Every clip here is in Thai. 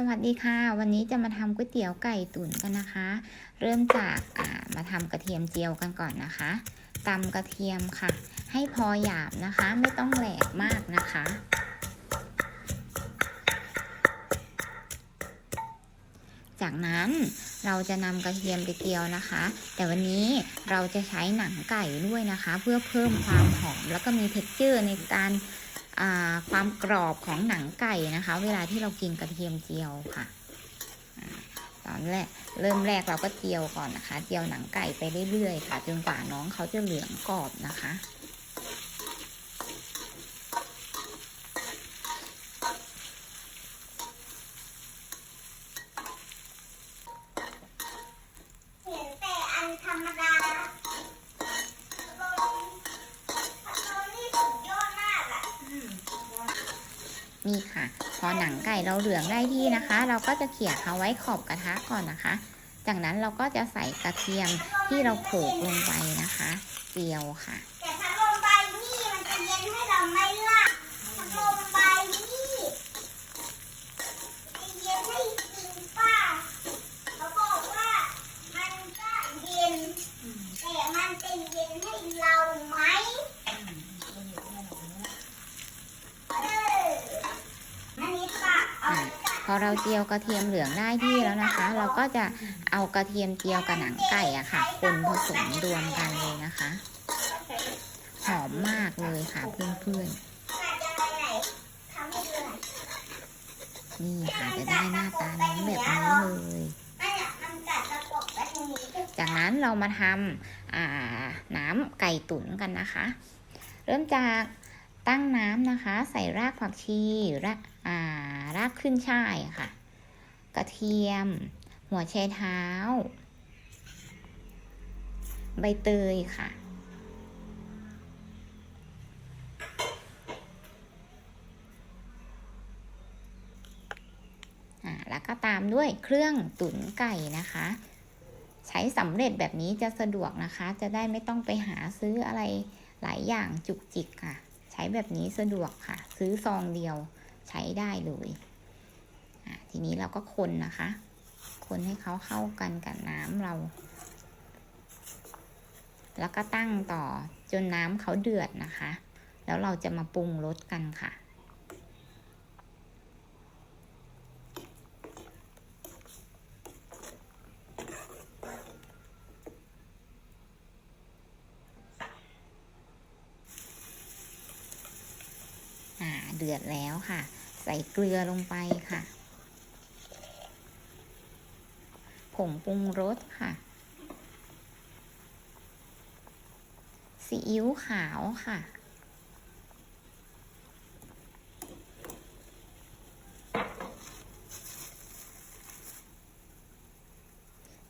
สวัสดีค่ะ วันนี้จะมาทำก๋วยเตี๋ยวไก่ตุ๋นกันนะคะ เริ่มจากามาทำกระเทียมเจียวกันก่อนนะคะตำกระเทียมค่ะ ให้พอหยาบนะคะ ไม่ต้องแหลกมากนะคะ จากนั้นเราจะนำกระเทียมไปเจียวนะคะ แต่วันนี้เราจะใช้หนังไก่ด้วยนะคะ เพื่อเพิ่มความหอมแล้วก็มีเท็กเจอร์ในการ ความกรอบของหนังไก่นะคะ เวลาที่เรากินกระเทียมเจียวค่ะอตอนแรกเริ่มแรกเราก็เจียวก่อนนะคะ เจียวหนังไก่ไปเรื่อยๆค่ะ จนกว่าน้องเขาจะเหลืองกรอบนะคะ เห็นแต่อันธรรมดาพัดลมพัดลมนี่สุดยอดมากอะ นี่ค่ะ พอหนังไก่เราเหลืองได้ที่นะคะ เราก็จะเขี่ยเขาไว้ขอบกระทะก่อนนะคะ จากนั้นเราก็จะใส่กระเทียมที่เราโขลกลงไปนะคะ เจียวค่ะ แต่พัดลมใบนี่มันจะเย็นให้เราไหมล่ะพัดลมใบนี่จะเย็นให้จริงป่ะเขาบอกว่ามันก็เย็น แต่มันจะเย็นให้เราไหมเอออันนี้ป่ะเอาไปจัด พ อเราเจียวกระเทียมเหลืองได้ที่แล้วนะคะ เราก็จะเอากระเทียมเจียวกับหนังไก่อะค่ะ คนผสมรวมกันเลยนะคะ หอมมากเลยค่ะเพื่อนอาจจะไปไหนทำให้ดูหน่อยๆนี่ค่ะจะได้หน้าตาน้องแบบนี้เลยไม่อะมันกัดตะกบไว้ตรงนี้ก็จากนั้นเรามาทำน้ำไก่ตุ๋นกันนะคะ เริ่มจาก ตั้งน้ำนะคะ ใส่รากผักชีรากอ่ารากขึ้นช่ายค่ะ กระเทียม หัวไชเท้า ใบเตยค่ะ แล้วก็ตามด้วยเครื่องตุ๋นไก่นะคะ ใช้สำเร็จแบบนี้จะสะดวกนะคะ จะได้ไม่ต้องไปหาซื้ออะไรหลายอย่างจุกจิกค่ะ ช้แบบนี้สะดวกค่ะ ซื้อซองเดียวใช้ได้เลยทีนี้เราก็คนนะคะ คนให้เขาเข้ากันกับน้ำเรา แล้วก็ตั้งต่อจนน้ำเขาเดือดนะคะ แล้วเราจะมาปรุงรสกันค่ะ อ่า เดือดแล้วค่ะ ใส่เกลือลงไปค่ะ ผงปรุงรสค่ะ ซีอิ๊วขาวค่ะ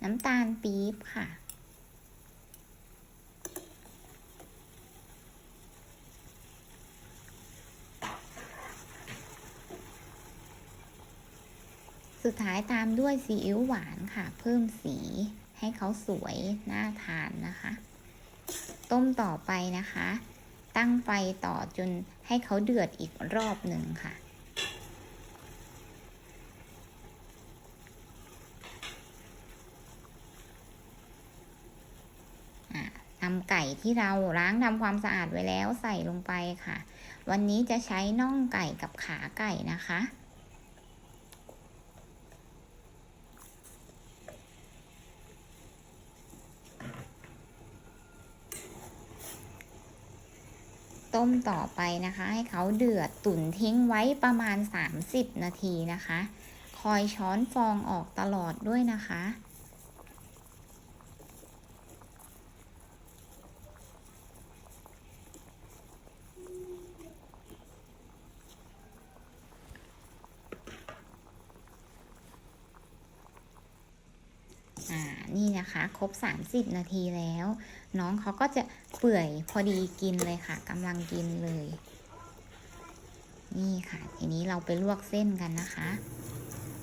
น้ำตาลปี๊บค่ะ สุดท้ายตามด้วยซีอิ๊วหวานค่ะ เพิ่มสีให้เขาสวยน่าทานนะคะ ต้มต่อไปนะคะ ตั้งไฟต่อจนให้เขาเดือดอีกรอบหนึ่งค่ะอะนำไก่ที่เราล้างทำความสะอาดไว้แล้วใส่ลงไปค่ะ วันนี้จะใช้น่องไก่กับขาไก่นะคะ ต้มต่อไปนะคะ ให้เขาเดือดตุ๋นทิ้งไว้ประมาณ 30 นาทีนะคะ คอยช้อนฟองออกตลอดด้วยนะคะ อ่า นี่นะคะ ครบ 30 นาทีแล้ว น้องเขาก็จะ เปื่อยพอดีกินเลยค่ะกำลังกินเลย นี่ค่ะ ทีนี้เราไปลวกเส้นกันนะคะ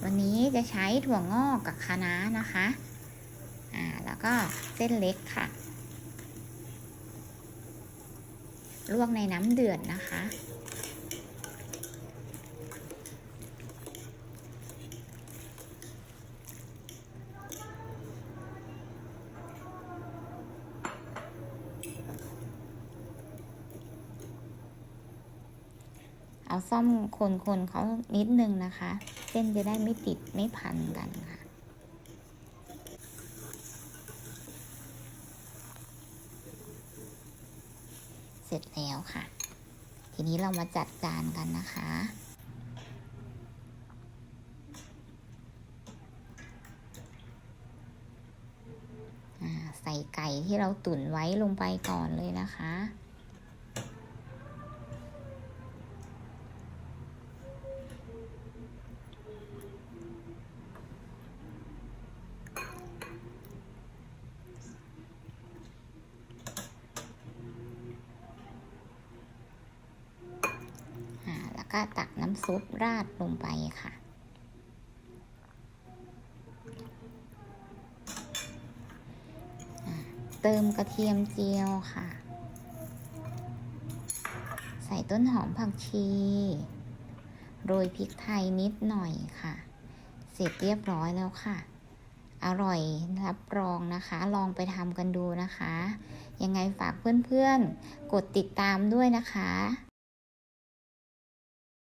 วันนี้จะใช้ถั่วงอกกับคะน้านะคะ อ่าแล้วก็เส้นเล็กค่ะลวกในน้ำเดือดนะคะ เอาซ่อมคนๆเขานิดนึงนะคะ เส้นจะได้ไม่ติดไม่พันกันค่ะเสร็จแล้วค่ะ ทีนี้เรามาจัดจานกันนะคะ ใส่ไก่ที่เราตุ๋นไว้ลงไปก่อนเลยนะคะ ก็ตักน้ำซุปราดลงไปค่ะ เติมกระเทียมเจียวค่ะ ใส่ต้นหอมผักชี โรยพริกไทยนิดหน่อยค่ะ เสร็จเรียบร้อยแล้วค่ะ อร่อยรับรองนะคะ ลองไปทำกันดูนะคะ ยังไงฝากเพื่อนๆ กดติดตามด้วยนะคะ